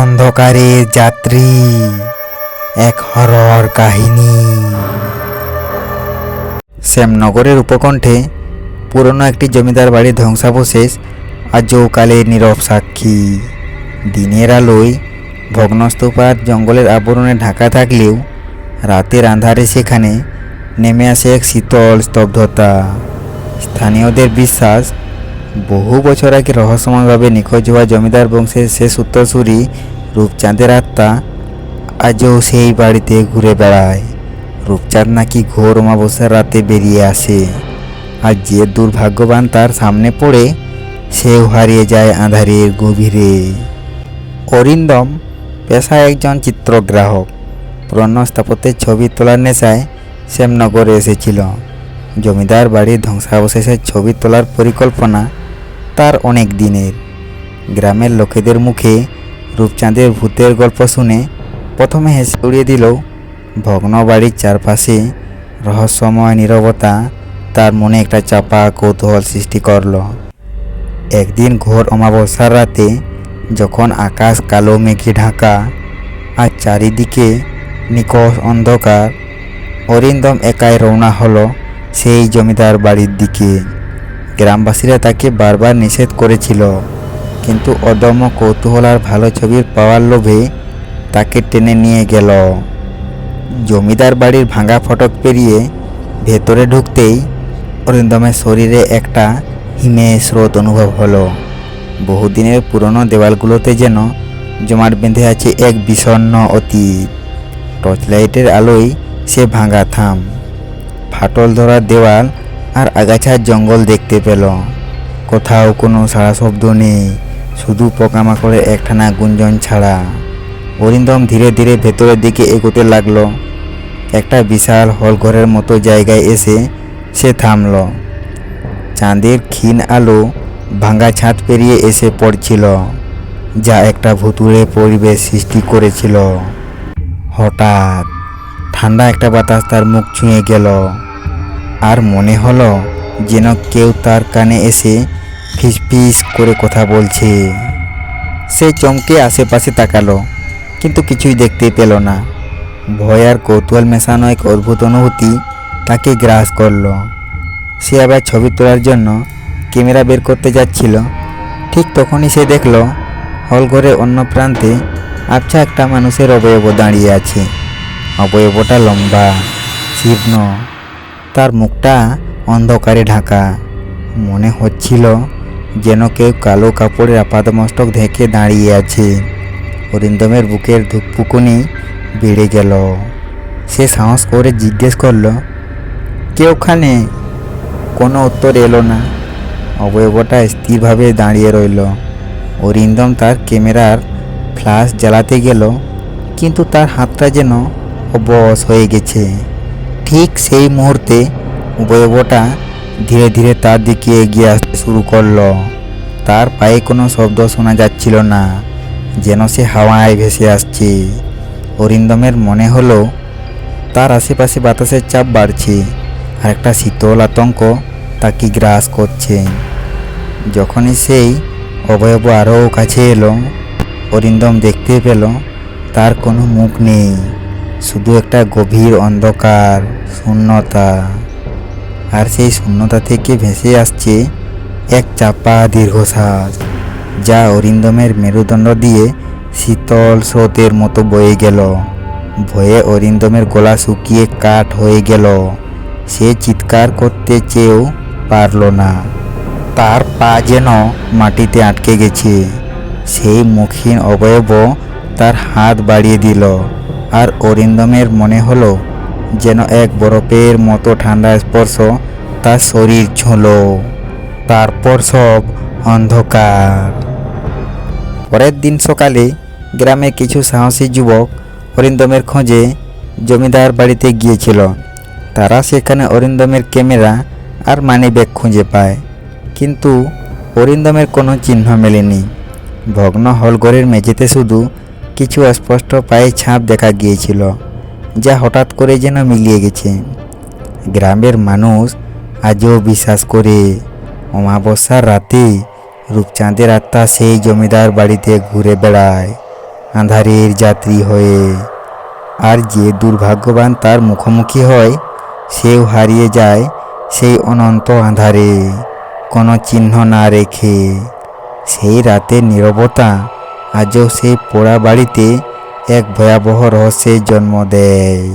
অন্ধকারের যাত্রী, এক হরর কাহিনী। শ্যামনগরের উপকণ্ঠে পুরনো একটি জমিদার বাড়ির ধ্বংসাবশেষ আজও কালের নীরব সাক্ষী। দিনের আলোয় ভগ্নস্তূপার জঙ্গলের আবরণে ঢাকা থাকলেও রাতের আঁধারে সেখানে নেমে আসে এক শীতল স্তব্ধতা। স্থানীয়দের বিশ্বাস বহু বছর আগে রহস্যময়ভাবে নিখোঁজ হওয়া জমিদার বংশের শেষ উত্তরসূরি রূপচাঁদের আত্মা আজও সেই বাড়িতে ঘুরে বেড়ায়। রূপচাঁদ নাকি ঘোর অমাবস্যার রাতে বেরিয়ে আসে। আর যে দুর্ভাগ্যবান তার সামনে পড়ে, সেও হারিয়ে যায় আঁধারের গভীরে। অরিন্দম পেশায় একজন চিত্রগ্রাহক। পুরনো স্থাপত্যের ছবি তোলার নেশায় শ্যামনগরে এসেছিল। জমিদার বাড়ির ধ্বংসাবশেষের ছবি তোলার পরিকল্পনা তার অনেক দিনের। গ্রামের লোকেদের মুখে রূপচাঁদের ভূতের গল্প শুনে প্রথমে হেসে উড়িয়ে দিল, ভগ্ন বাড়ির চারপাশে রহস্যময় নীরবতা তার মনে একটা চাপা কৌতূহল সৃষ্টি করল। একদিন ঘোর অমাবস্যার রাতে যখন আকাশ কালো, মেঘে ঢাকা আর চারিদিকে নিকষ অন্ধকার, অরিন্দম একাই রওনা হলো সেই জমিদার বাড়ির দিকে। গ্রামবাসীরা তাকে বারবার নিষেধ করেছিল। কিন্তু অদম্য কৌতূহল আর ভালো ছবির পাওয়ার লোভে তাকে টেনে নিয়ে গেল। জমিদার বাড়ির ভাঙা ফটক পেরিয়ে ভেতরে ঢুকতেই অরিন্দমের শরীরে একটা হিমের স্রোত অনুভব হলো। বহুদিনের পুরনো দেওয়ালগুলোতে যেন জমাট বেঁধে আছে এক বিষণ্ণ অতীত। টর্চ লাইটের আলোয় সে ভাঙা থাম। ফাটল ধরা দেওয়াল আর আগাছার জঙ্গল দেখতে পেল। কোথাও কোনো সাড়া শব্দ নেই, শুধু পোকামাকড়ের একটানা গুঞ্জন ছাড়া। অরিন্দম ধীরে ধীরে ভেতরের দিকে এগোতে লাগল। একটা বিশাল হল ঘরের মতো জায়গায় এসে সে থামল। চাঁদের ক্ষীণ আলো ভাঙা ছাদ পেরিয়ে এসে পড়ছিল, যা একটা ভুতুড়ে পরিবেশ সৃষ্টি করেছিল। হঠাৎ ঠান্ডা একটা বাতাস তার মুখ ছুঁয়ে গেল। আর মনে হলো যেন কেউ তার কানে এসে ফিসফিস করে কথা বলছে। সে চমকে আশেপাশে তাকালো, কিন্তু কিছুই দেখতে পেল না। ভয় আর কৌতূহল মেশানো এক অদ্ভুত অনুভূতি তাকে গ্রাস করল। সে আবার ছবি তোলার জন্য ক্যামেরা বের করতে যাচ্ছিল। ঠিক তখনই সে দেখল, হল ঘরে অন্য প্রান্তে আবছা একটা মানুষের অবয়ব দাঁড়িয়ে আছে। অবয়বটা লম্বা, শীর্ণ। তার মুখটা অন্ধকারে ঢাকা। মনে হচ্ছিল যেন কেউ কালো কাপড়ের আপাদমস্তক ঢেকে দাঁড়িয়ে আছে। অরিন্দমের বুকের ধুকপুকুনি বেড়ে গেল। সে সাহস করে জিজ্ঞেস করল, কে ওখানে? কোনো উত্তর এলো না। অবয়বটা স্থিরভাবে দাঁড়িয়ে রইল। অরিন্দম তার ক্যামেরার ফ্ল্যাশ জ্বালাতে গেল, কিন্তু তার হাতটা যেন অবশ হয়ে গেছে। ঠিক সেই মুহূর্তে অবয়বটা ধীরে ধীরে তার দিকে এগিয়ে আসতে শুরু করল। তার পায়ে কোনো শব্দ শোনা যাচ্ছিল না, যেন সে হাওয়ায় ভেসে আসছে। অরিন্দমের মনে হলো, তার আশেপাশে বাতাসের চাপ বাড়ছে আর একটা শীতল আতঙ্ক তাকে গ্রাস করছে। যখনই সেই অবয়ব আরও কাছে এলো, অরিন্দম দেখতে পেল, তার কোনো মুখ নেই। শুধু একটা গভীর অন্ধকার, শূন্যতা। আর সেই শূন্যতা থেকে ভেসে আসছে এক চাপা দীর্ঘশ্বাস, যা অরিন্দমের মেরুদণ্ড দিয়ে শীতল স্রোতের মতো বয়ে গেল। ভয়ে অরিন্দমের গলা শুকিয়ে কাঠ হয়ে গেল। সে চিৎকার করতে চেয়েও পারল না। তার পা যেন মাটিতে আটকে গেছে। সেই মুখহীন অবয়ব তার হাত বাড়িয়ে দিল। আর অরিন্দমের মনে হলো যেন এক বরফের মতো ঠান্ডা স্পর্শ তার শরীর ঝুঁলো। তারপর সব অন্ধকার। পরের দিন সকালে গ্রামে কিছু সাহসী যুবক অরিন্দমের খোঁজে জমিদার বাড়িতে গিয়েছিল। তারা সেখানে অরিন্দমের ক্যামেরা আর মানি ব্যাগ খুঁজে পায়। কিন্তু অরিন্দমের কোনো চিহ্ন মেলেনি। ভগ্ন হলঘরের মেঝেতে শুধু কিছু অস্পষ্ট পায়ে ছাপ দেখা গিয়েছিল, যা হঠাৎ করে যেন মিলিয়ে গেছে। গ্রামের মানুষ আজও বিশ্বাস করে, অমাবস্যার রাতে রূপচাঁদের আত্মা সেই জমিদার বাড়িতে ঘুরে বেড়ায় আঁধারের যাত্রী হয়ে। আর যে দুর্ভাগ্যবান তার মুখোমুখি হয়, সেও হারিয়ে যায় সেই অনন্ত আঁধারে কোনো চিহ্ন না রেখে। সেই রাতের নীরবতা আজও সেই পোড়া বাড়িতে এক ভয়াবহ রহস্যের জন্ম দেয়।